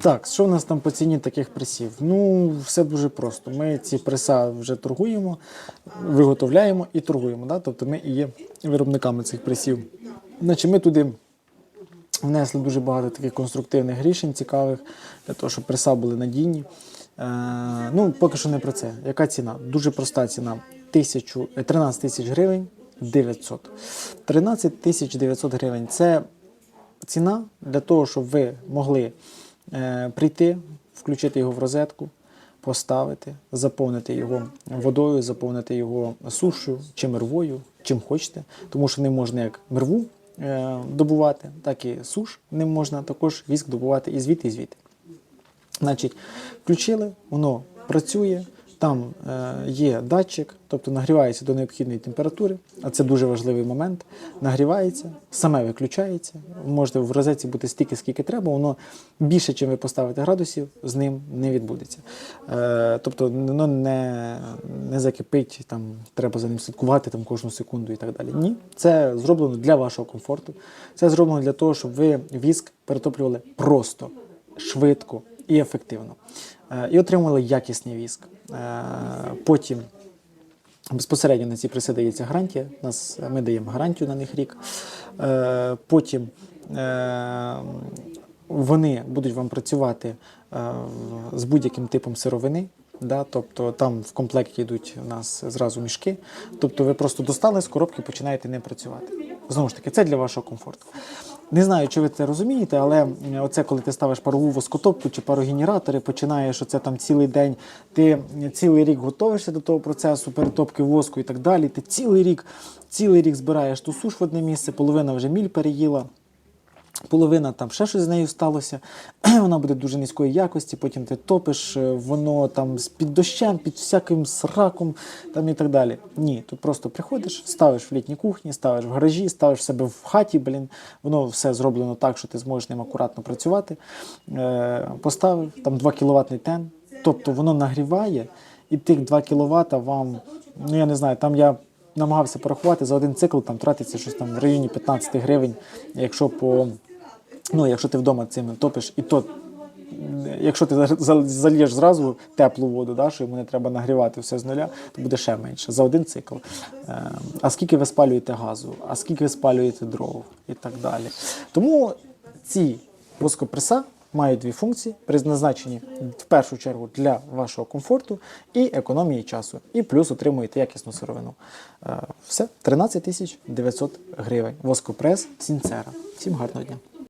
Так, що в нас там по ціні таких пресів? Ну, все дуже просто. Ми ці преса вже торгуємо, виготовляємо і торгуємо. Да? Тобто ми і є виробниками цих пресів. Значить, ми туди внесли дуже багато таких конструктивних рішень цікавих, для того, щоб преса були надійні. Е, ну, поки що не про це. Яка ціна? Дуже проста ціна. Е, 13 тисяч гривень 900. 13 тисяч 900 гривень. Це ціна для того, щоб ви могли е, прийти, включити його в розетку, поставити, заповнити його водою, заповнити його сушою чи мервою, чим хочете, тому що ним можна як мерву е, добувати, так і суш ним можна також віск добувати і звідти, і звідти. Значить, включили, воно працює. Там е, є датчик, тобто нагрівається до необхідної температури, а це дуже важливий момент. Нагрівається, саме виключається. Можете в розетці бути стільки, скільки треба, воно більше, чим ви поставите градусів, з ним не відбудеться. Е, тобто воно не, не закипить, там, треба за ним слідкувати там, кожну секунду і так далі. Ні, це зроблено для вашого комфорту. Це зроблено для того, щоб ви віск перетоплювали просто, швидко і ефективно. Е, І отримали якісний віск. Е, Потім безпосередньо на ці преси дається гарантія. Нас, ми даємо гарантію на них рік. Е, Потім вони будуть вам працювати з будь-яким типом сировини. Да, тобто там в комплекті йдуть у нас зразу мішки. Тобто ви просто достали з коробки, починаєте ним працювати. Знову ж таки, це для вашого комфорту. Не знаю, чи ви це розумієте, але оце коли ти ставиш парову воскотопку чи парогенератори, починаєш оце там цілий день, ти цілий рік готовишся до того процесу, перетопки воску і так далі. Ти цілий рік, цілий рік збираєш ту суш в одне місце, половина вже міль переїла. Половина там ще щось з нею сталося, вона буде дуже низької якості, потім ти топиш, е, воно там під дощем, під всяким сраком там і так далі. Ні, тут просто приходиш, ставиш в літній кухні, ставиш в гаражі, ставиш себе в хаті, блін, воно все зроблено так, що ти зможеш ним акуратно працювати. Е, поставив там 2 кВт тен, тобто воно нагріває, і тих 2 кВт вам, ну я не знаю, там я намагався порахувати за один цикл, там тратиться щось там в районі 15 гривень, якщо по. Ну, якщо ти вдома цим топиш, і то, якщо ти за- за- зальєш зразу теплу воду, да, що йому не треба нагрівати все з нуля, то буде ще менше за один цикл. Е, а скільки ви спалюєте газу, а скільки ви спалюєте дров і так далі. Тому ці воскопреса мають дві функції, призначені в першу чергу для вашого комфорту і економії часу. І плюс отримуєте якісну сировину. Е, все, 13 тисяч 900 гривень. Воскопрес Сінцера. Всім гарного дня.